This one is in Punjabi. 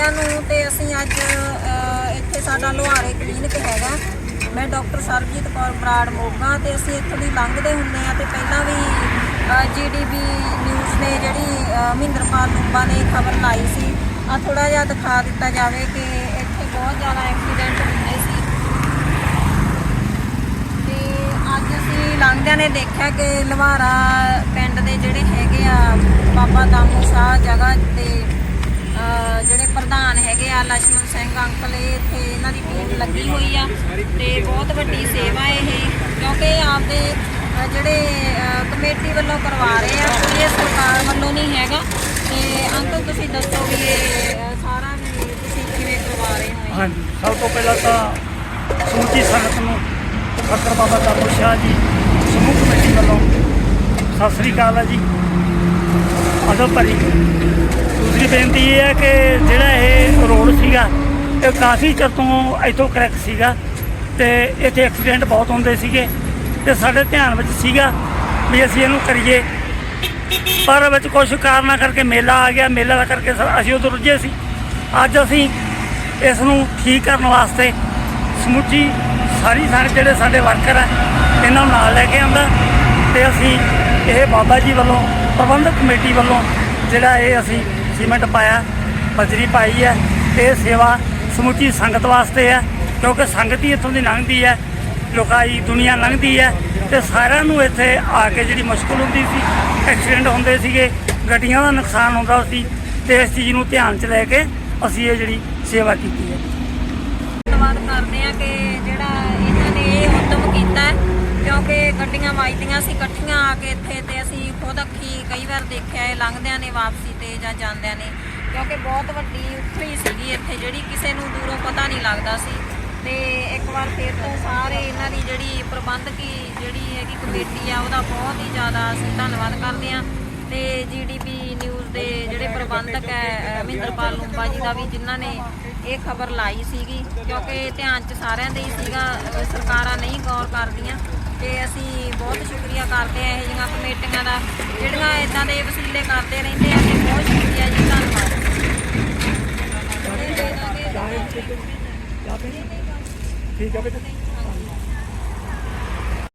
ਸਾਰਿਆਂ ਨੂੰ ਤੇ ਅਸੀਂ ਅੱਜ ਇੱਥੇ ਸਾਡਾ ਲੋਹਾਰੇ ਕਲੀਨਿਕ ਹੈਗਾ। ਮੈਂ ਡਾਕਟਰ ਸਰਬਜੀਤ ਕੌਰ ਬਰਾੜ ਮੋਗਾ ਤੇ ਅਸੀਂ ਇੱਥੋਂ ਦੀ ਲੰਘਦੇ ਹੁੰਦੇ ਆ ਤੇ ਪਹਿਲਾਂ ਵੀ ਜੀਡੀਬੀ ਨਿਊਜ਼ ਨੇ ਜਿਹੜੀ ਮਹਿੰਦਰਪਾਲ ਲੂੰਬਾ ਨੇ ਖਬਰ ਲਾਈ ਸੀ। ਆ ਥੋੜਾ ਜਿਹਾ ਦਿਖਾ ਦਿੱਤਾ ਜਾਵੇ ਕਿ ਇੱਥੇ ਬਹੁਤ ਜ਼ਿਆਦਾ ਐਕਸੀਡੈਂਟ ਹੁੰਦੇ ਸੀ। ਤੇ ਅੱਜ ਅਸੀਂ ਲੰਘਦਿਆਂ ਨੇ ਦੇਖਿਆ ਕਿ ਲਵਾਰਾ ਪਿੰਡ ਦੇ ਜਿਹੜੇ ਹੈਗੇ ਆ, ਬਾਬਾ ਦਾਮੂ ਸ਼ਾਹ ਜਗ੍ਹਾ ਤੇ ਅਹ ਜਿਹੜੇ ਪ੍ਰਧਾਨ ਹੈਗੇ ਆ ਲਛਮਣ ਸਿੰਘ ਅੰਕਲ ਇੱਥੇ ਇਹਨਾਂ ਦੀ ਟੀਮ ਲੱਗੀ ਹੋਈ ਆ ਤੇ ਬਹੁਤ ਵੱਡੀ ਸੇਵਾ ਇਹ, ਕਿਉਂਕਿ ਆਪਦੇ ਜਿਹੜੇ ਕਮੇਟੀ ਵੱਲੋਂ ਕਰਵਾ ਰਹੇ ਆ ਕੋਈ ਇਹ ਸਰਕਾਰ ਵੱਲੋਂ ਨਹੀਂ ਹੈਗਾ। ਤੇ ਅੰਕਲ, ਤੁਸੀਂ ਦੱਸੋ ਵੀ ਇਹ ਸਾਰਾ ਤੁਸੀਂ ਕਿਵੇਂ ਕਰਵਾ ਰਹੇ ਹੋ ਹਾਂਜੀ, ਸਭ ਤੋਂ ਪਹਿਲਾਂ ਤਾਂ ਸੂਚੀ ਸੰਗਤ ਨੂੰ ਖੱਟਰ ਬਾਬਾ ਦਾਤੂ ਸ਼ਾਹ ਜੀ, ਸਮੂਹ ਕਮੇਟੀ ਵੱਲੋਂ ਸਤਿ ਸ੍ਰੀ ਅਕਾਲ ਜੀ, ਅਦਬ ਭਰੀ। ਦੂਸਰੀ ਬੇਨਤੀ ਇਹ ਹੈ ਕਿ ਜਿਹੜਾ ਇਹ ਰੋਡ ਸੀਗਾ, ਇਹ ਕਾਫੀ ਚਿਰ ਤੋਂ ਇੱਥੋਂ ਕਰੈਕ ਸੀਗਾ ਤੇ ਇੱਥੇ ਐਕਸੀਡੈਂਟ ਬਹੁਤ ਹੁੰਦੇ ਸੀਗੇ ਤੇ ਸਾਡੇ ਧਿਆਨ ਵਿੱਚ ਸੀਗਾ ਵੀ ਅਸੀਂ ਇਹਨੂੰ ਕਰੀਏ। ਪਰ ਵਿੱਚ ਕੁਝ ਕਾਰਨਾਂ ਕਰਕੇ ਮੇਲਾ ਆ ਗਿਆ, ਮੇਲਾ ਦਾ ਕਰਕੇ ਸ- ਅਸੀਂ ਉਧਰ ਰੁੱਝੇ ਸੀ। ਅੱਜ ਅਸੀਂ ਇਸ ਨੂੰ ਠੀਕ ਕਰਨ ਵਾਸਤੇ ਸਮੁੱਚੀ ਸਾਰੀ ਸਾਰੇ ਜਿਹੜੇ ਸਾਡੇ ਵਰਕਰ ਆ, ਇਹਨਾਂ ਨੂੰ ਨਾਲ ਲੈ ਕੇ ਆਂਦਾ ਤੇ ਅਸੀਂ ਇਹ ਬਾਬਾ ਜੀ ਵੱਲੋਂ, ਪ੍ਰਬੰਧਕ ਕਮੇਟੀ ਵੱਲੋਂ ਜਿਹੜਾ ਇਹ ਅਸੀਂ ਸੀਮੈਂਟ ਪਾਇਆ ਬਜਰੀ ਪਾਈ ਹੈ ਤੇ ਇਹ ਸੇਵਾ ਸਮੁੱਚੀ ਸੰਗਤ ਵਾਸਤੇ ਹੈ ਕਿਉਂਕਿ ਸੰਗਤ ਹੀ ਇੱਥੋਂ ਦੀ ਲੰਘਦੀ ਹੈ ਲੋਕਾਈ ਦੁਨੀਆ ਲੰਘਦੀ ਹੈ ਤੇ ਸਾਰਿਆਂ ਨੂੰ ਇੱਥੇ ਆ ਕੇ ਜਿਹੜੀ ਮੁਸ਼ਕਲ ਹੁੰਦੀ ਸੀ ਐਕਸੀਡੈਂਟ ਹੁੰਦੇ ਸੀਗੇ ਗੱਡੀਆਂ ਦਾ ਨੁਕਸਾਨ ਹੁੰਦਾ ਸੀ ਤੇ ਇਸ ਚੀਜ਼ ਨੂੰ ਧਿਆਨ 'ਚ ਲੈ ਕੇ ਅਸੀਂ ਇਹ ਜਿਹੜੀ ਸੇਵਾ ਕੀਤੀ ਹੈ। ਧੰਨਵਾਦ ਕਰਦੇ ਆ ਕਿ ਜਿਹੜਾ ਇਹਨਾਂ ਨੇ ਇਹ ਉਦਮ ਕੀਤਾ ਹੈ, ਕਿਉਂਕਿ ਗੱਡੀਆਂ ਵੱਜਦੀਆਂ ਸੀ, ਇਕੱਠੀਆਂ ਆ ਕੇ ਇੱਥੇ ਤੇ ਅਸੀਂ ਖੁਦ ਅੱਖੀ ਕਈ ਵਾਰ ਦੇਖਿਆ ਹੈ ਲੰਘਦਿਆਂ ਨੇ ਵਾਪਸੀ ਤੇ ਜਾਂ ਜਾਂਦਿਆਂ ਨੇ। ਕਿਉਂਕਿ ਬਹੁਤ ਵੱਡੀ ਉਥਲੀ ਸੀਗੀ ਇੱਥੇ, ਜਿਹੜੀ ਕਿਸੇ ਨੂੰ ਦੂਰੋਂ ਪਤਾ ਨਹੀਂ ਲੱਗਦਾ ਸੀ। ਤੇ ਇੱਕ ਵਾਰ ਫਿਰ ਤੋਂ ਸਾਰੇ ਇਹਨਾਂ ਦੀ ਜਿਹੜੀ ਪ੍ਰਬੰਧਕੀ ਜਿਹੜੀ ਹੈਗੀ ਕਮੇਟੀ ਆ, ਉਹਦਾ ਬਹੁਤ ਹੀ ਜ਼ਿਆਦਾ ਅਸੀਂ ਧੰਨਵਾਦ ਕਰਦੇ ਆ ਤੇ ਜੀਡੀਪੀ ਨਿਊਜ਼ ਦੇ ਜਿਹੜੇ ਪ੍ਰਬੰਧਕ ਹੈ ਅਹ ਮਹਿੰਦਰਪਾਲ ਲੂੰਬਾ ਜੀ ਦਾ ਵੀ, ਜਿਨ੍ਹਾਂ ਨੇ ਇਹ ਖਬਰ ਲਾਈ ਸੀਗੀ। ਕਿਉਂਕਿ ਧਿਆਨ 'ਚ ਸਾਰਿਆਂ ਦੇ ਹੀ ਸੀਗਾ ਸਰਕਾਰਾਂ ਨਹੀਂ ਗੌਰ ਕਰਦੀਆਂ। ਤੇ ਅਸੀਂ ਬਹੁਤ ਸ਼ੁਕਰੀਆ ਕਰਦੇ ਆ ਇਹ ਜਿਹੀਆਂ ਕਮੇਟੀਆਂ ਦਾ, ਜਿਹੜੀਆਂ ਇਦਾਂ ਦੇ ਵਸੀਲੇ ਕਰਦੇ ਰਹਿੰਦੇ ਆ ਤੇ ਬਹੁਤ ਸ਼ੁਕਰੀਆ ਜੀ, ਧੰਨਵਾਦ। ਠੀਕ ਹੈ ਬੇਟਾ?